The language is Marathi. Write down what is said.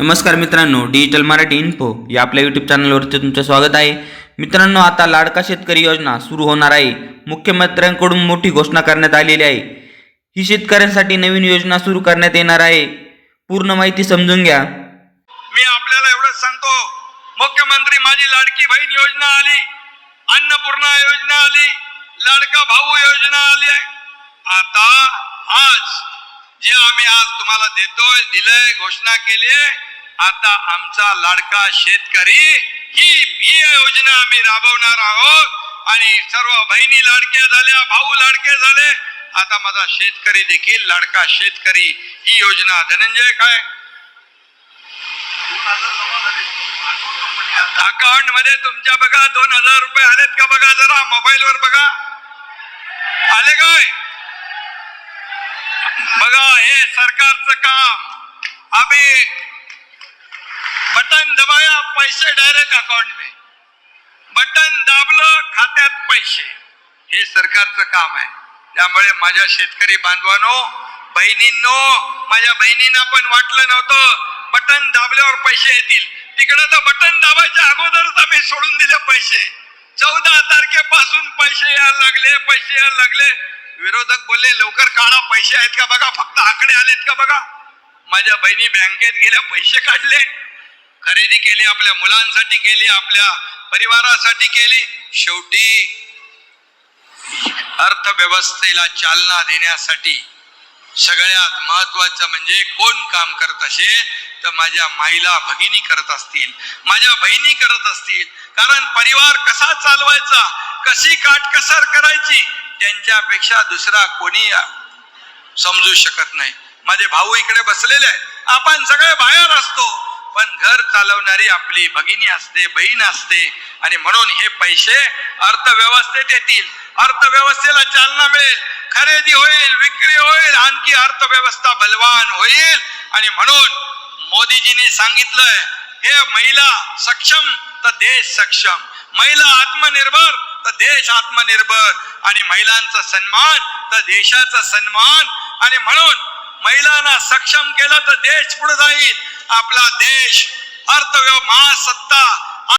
नमस्कार मित्रांनो डिजिटल मराठी इन्फो या आपल्या यूट्यूब चॅनलवरती तुमचं स्वागत आहे. मित्रांनो आता लाडका शेतकरी योजना सुरू होणार आहे. मुख्यमंत्र्यांकडून मोठी घोषणा करण्यात आलेली आहे. ही शेतकऱ्यांसाठी नवीन योजना सुरू करण्यात येणार आहे. पूर्ण माहिती समजून घ्या. मी आपल्याला एवढंच सांगतो मुख्यमंत्री माझी लाडकी बहीण योजना आली अन्नपूर्णा योजना आली लाडका भाऊ योजना आली आहे. आता आज जे आम्ही आज तुम्हाला देतोय दिलंय घोषणा केली आता आमचा लाडका शेतकरी ही ही योजना आम्ही राबवणार आहोत. आणि सर्व बहिणी लाडक्या झाल्या भाऊ लाडके झाले. आता माझा शेतकरी देखील लाडका शेतकरी ही योजना धनंजय काय? अकाउंटमध्ये तुमच्या बघा दोन हजार रुपये आलेत का बघा जरा मोबाईल वर बघा. आले काय? बघा हे सरकारचं काम. आम्ही बटन दबाया पैसे डायरेक्ट अकाउंट में। बटन दाबलं खात्यात पैसे। हे सरकारचं काम आहे. त्यामुळे माझ्या शेतकरी बांधवांनो बहिणींनो माझ्या बहिणींना पण वाटलं नव्हतं बटन दाबल्यावर पैसे येतील. तिकडं तर बटन दाबायच्या अगोदरच आम्ही सोडून दिले पैसे. चौदा तारखेपासून पैसे यायला लागले पैसे यायला लागले. विरोधक बोलले लवकर काढा पैसे आहेत का बघा फक्त आकडे आलेत का बघा. माझ्या बहिणी बँकेत गेल्या पैसे काढले. खरेदी केली आपल्या मुलांसाठी केली आपल्या परिवारासाठी केली. शेवटी अर्थव्यवस्थेला चालना देण्यासाठी सगळ्यात महत्वाचं म्हणजे कोण काम करत असेल तर माझ्या माईला भगिनी करत असतील. माझ्या बहिणी करत असतील. कारण परिवार कसा चालवायचा कशी काटकसर करायची त्यांच्यापेक्षा दुसरा कोणी समजू शकत नाही. माझे भाऊ इकडे बसलेले आहेत. आपण सगळे बाहेर असतो. घर चालवणारी आपली भगिनी असते बहीण असते आणि म्हणून हे पैसे अर्थव्यवस्थेत येतील. अर्थव्यवस्थेला चालना मिळेल खरेदी होईल विक्री होईल आणखी अर्थव्यवस्था बलवान होईल. आणि म्हणून मोदीजीने सांगितलंय हे महिला सक्षम तर देश सक्षम. महिला आत्मनिर्भर तर देश आत्मनिर्भर. आणि महिलांचा सन्मान तर देशाचा सन्मान. आणि म्हणून महिलांना सक्षम केलं तर देश पुढे जाईल. आपला देश અર્થવ્યવ મહાસત્તા